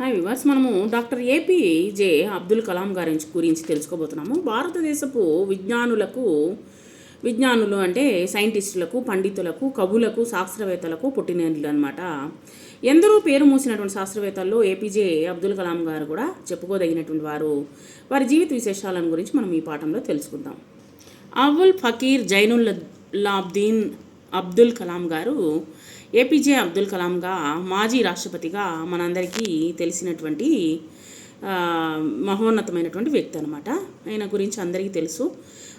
Hi viewers మనము doctor A P J Abdul Kalam గారి గురించి తెలుసుకోబోతున్నాము. భారతదేశపు విజ్ఞానులకు విజ్ఞానులు అంటే సైంటిస్టులకు పండితులకు కవులకు శాస్త్రవేత్తలకు పుట్టినట్లు అనమాట ఎందరో పేరు మూసినటువంటి శాస్త్రవేత్తల్లో A P J Abdul Kalam గారు కూడా చెప్పుకోదగినటువంటి వారు. వారి జీవిత విశేషాలను గురించి మనం ఈ పాఠంలో తెలుసుకుందాం. అవుల్ ఫకీర్ జైనుల్లాబ్దీన్ అబ్దుల్ కలాం గారు ఏపీజే అబ్దుల్ కలాంగా మాజీ రాష్ట్రపతిగా మనందరికీ తెలిసినటువంటి మహోన్నతమైనటువంటి వ్యక్తి అనమాట ఆయన గురించి అందరికీ తెలుసు.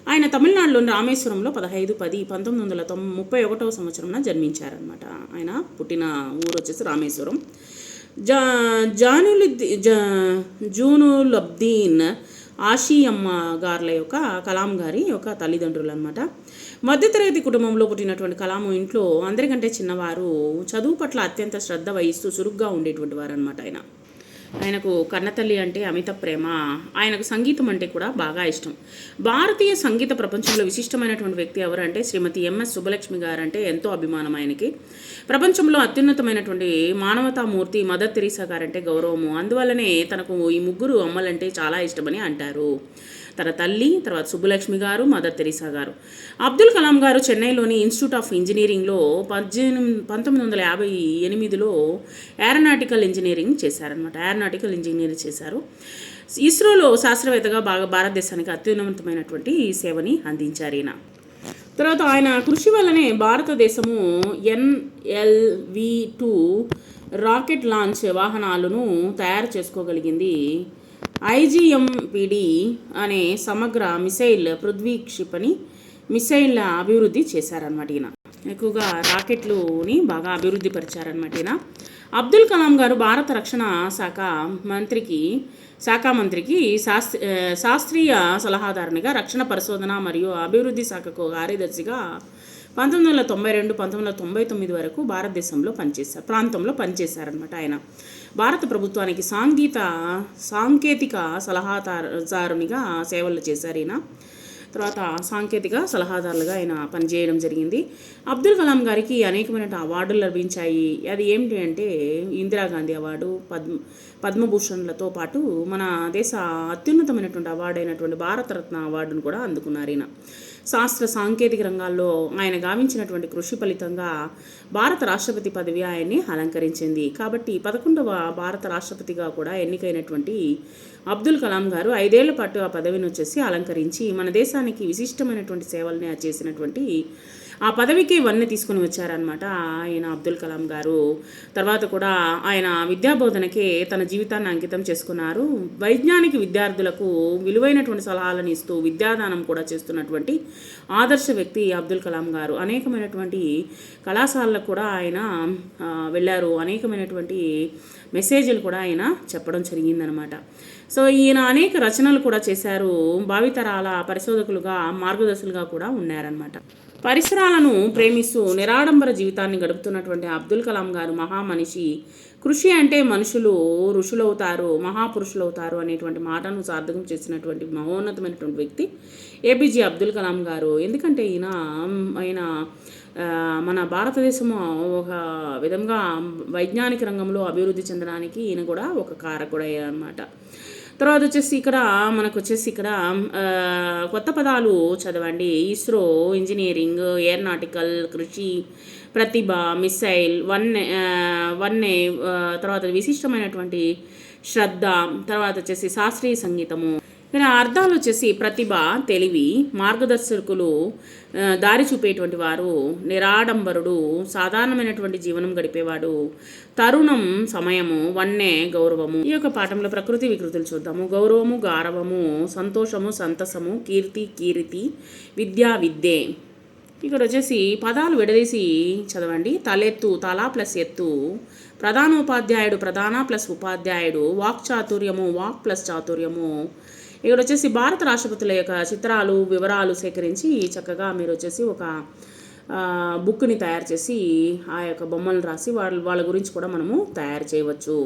ఆయన తమిళనాడులోని రామేశ్వరంలో పదహైదు పది పంతొమ్మిది వందల తొం ముప్పై ఒకటవ సంవత్సరంలో జన్మించారనమాట ఆయన పుట్టిన ఊరు వచ్చేసి రామేశ్వరం. జా జానులు జా జూనులబ్దీన్ ఆషియమ్మ గార్ల యొక్క కలాం గారి యొక్క తల్లిదండ్రులు అనమాట మధ్యతరగతి కుటుంబంలో పుట్టినటువంటి కలాము ఇంట్లో అందరికంటే చిన్నవారు చదువు పట్ల అత్యంత శ్రద్ధ వహిస్తూ చురుగ్గా ఉండేటువంటి వారు అనమాట ఆయన. ఆయనకు కన్నతల్లి అంటే అమిత ప్రేమ. ఆయనకు సంగీతం అంటే కూడా బాగా ఇష్టం. భారతీయ సంగీత ప్రపంచంలో విశిష్టమైనటువంటి వ్యక్తి ఎవరంటే శ్రీమతి ఎంఎస్ సుబ్బలక్ష్మి గారు అంటే ఎంతో అభిమానం ఆయనకి. ప్రపంచంలో అత్యున్నతమైనటువంటి మానవతామూర్తి మదర్ తెరీసా గారంటే గౌరవము. అందువల్లనే తనకు ఈ ముగ్గురు అమ్మలంటే చాలా ఇష్టమని అంటారు. తన తల్లి తర్వాత సుబ్బలక్ష్మి గారు మదర్ తెరీసా గారు. అబ్దుల్ కలాం గారు చెన్నైలోని ఇన్స్టిట్యూట్ ఆఫ్ ఇంజనీరింగ్లో పద్దెనిమిది పంతొమ్మిది వందల యాభై ఎనిమిదిలో ఏరోనాటికల్ ఇంజనీరింగ్ చేశారనమాట ఏరోనాటికల్ ఇంజనీరింగ్ చేశారు. ఇస్రోలో శాస్త్రవేత్తగా బాగా భారతదేశానికి అత్యున్నతమైనటువంటి సేవని అందించారు ఈయన. తర్వాత ఆయన కృషి వల్లనే భారతదేశము ఎన్ఎల్వి టూ రాకెట్ లాంచ్ వాహనాలను తయారు చేసుకోగలిగింది ఐజిఎంపిడి అనే సమగ్ర మిసైల్ పృథ్వీ క్షిపణి మిసైల్ అభివృద్ధి చేశారనమాట ఈయన. ఎక్కువగా రాకెట్లుని బాగా అభివృద్ధి పరిచారనమాట ఈయన. అబ్దుల్ కలాం గారు భారత రక్షణ శాఖ మంత్రికి శాఖ మంత్రికి శాస్త్ర శాస్త్రీయ సలహాదారునిగా రక్షణ పరిశోధన మరియు అభివృద్ధి శాఖకు కార్యదర్శిగా పంతొమ్మిది వందల తొంభై రెండు పంతొమ్మిది వందల తొంభై తొమ్మిది వరకు భారతదేశంలో పనిచేశారు ప్రాంతంలో పనిచేశారనమాట ఆయన. భారత ప్రభుత్వానికి సాంగీత సాంకేతిక సలహాదారునిగా సేవలు చేశారు ఈయన. తర్వాత సాంకేతిక సలహాదారులుగా ఆయన పనిచేయడం జరిగింది. అబ్దుల్ కలాం గారికి అనేకమైన అవార్డులు లభించాయి. అది ఏమిటి అంటే ఇందిరాగాంధీ అవార్డు పద్మ పద్మభూషణ్లతో పాటు మన దేశ అత్యున్నతమైనటువంటి అవార్డు అయినటువంటి భారతరత్న అవార్డును కూడా అందుకున్నారు ఈయన. శాస్త్ర సాంకేతిక రంగాల్లో ఆయన గావించినటువంటి కృషి ఫలితంగా భారత రాష్ట్రపతి పదవి ఆయన్ని అలంకరించింది. కాబట్టి పదకొండవ భారత రాష్ట్రపతిగా కూడా ఎన్నికైనటువంటి అబ్దుల్ కలాం గారు ఐదేళ్ళ పాటు ఆ పదవిని వచ్చేసి అలంకరించి మన దేశానికి విశిష్టమైనటువంటి సేవల్ని చేసినటువంటి ఆ పదవికి వన్నె తీసుకుని వచ్చారనమాట ఆయన అబ్దుల్ కలాం గారు. తర్వాత కూడా ఆయన విద్యాబోధనకే తన జీవితాన్ని అంకితం చేసుకున్నారు. వైజ్ఞానిక విద్యార్థులకు విలువైనటువంటి సలహాలను ఇస్తూ విద్యాదానం కూడా చేస్తున్నటువంటి ఆదర్శ వ్యక్తి అబ్దుల్ కలాం గారు. అనేకమైనటువంటి కళాశాలలకు కూడా ఆయన వెళ్ళారు. అనేకమైనటువంటి మెసేజ్లు కూడా ఆయన చెప్పడం జరిగిందనమాట సో ఈయన అనేక రచనలు కూడా చేశారు. భావితరాల పరిశోధకులుగా మార్గదర్శులుగా కూడా ఉన్నారనమాట పరిసరాలను ప్రేమిస్తూ నిరాడంబర జీవితాన్ని గడుపుతున్నటువంటి అబ్దుల్ కలాం గారు మహామనిషి. కృషి అంటే మనుషులు ఋషులవుతారు మహాపురుషులవుతారు అనేటువంటి మాటను సార్థకం చేసినటువంటి మహోన్నతమైనటువంటి వ్యక్తి ఏపీజే అబ్దుల్ కలాం గారు. ఎందుకంటే ఈయన ఆయన మన భారతదేశము ఒక విధంగా వైజ్ఞానిక రంగంలో అభివృద్ధి చెందడానికి ఈయన కూడా ఒక కారకుడు అన్నమాట తర్వాత వచ్చేసి ఇక్కడ మనకు వచ్చేసి ఇక్కడ కొత్త పదాలు చదవండి. ఇస్రో ఇంజనీరింగ్ ఏరోనాటికల్ కృషి ప్రతిభ మిసైల్ వన్ వన్నే తర్వాత విశిష్టమైనటువంటి శ్రద్ధ తర్వాత వచ్చేసి శాస్త్రీయ సంగీతము. ఇక్కడ అర్థాలు వచ్చేసి ప్రతిభ తెలివి మార్గదర్శకులు దారి చూపేటువంటి వారు నిరాడంబరుడు సాధారణమైనటువంటి జీవనం గడిపేవాడు తరుణం సమయము వన్నే గౌరవము. ఈ యొక్క పాఠంలో ప్రకృతి వికృతులు చూద్దాము. గౌరవము గారవము సంతోషము సంతసము కీర్తి కీర్తి విద్యా విద్యే. ఇక్కడ వచ్చేసి పదాలు విడదీసి చదవండి. తలెత్తు తలా ప్లస్ ఎత్తు ప్రధానోపాధ్యాయుడు ప్రధాన ప్లస్ ఉపాధ్యాయుడు వాక్ చాతుర్యము వాక్ ప్లస్ చాతుర్యము ఇక్కడ వచ్చేసి భారత రాష్ట్రపతుల యొక్క చిత్రాలు వివరాలు సేకరించి చక్కగా మీరు వచ్చేసి ఒక బుక్ని తయారు చేసి ఆ యొక్క బొమ్మలు రాసి వాళ్ళ వాళ్ళ గురించి కూడా మనము తయారు చేయవచ్చు.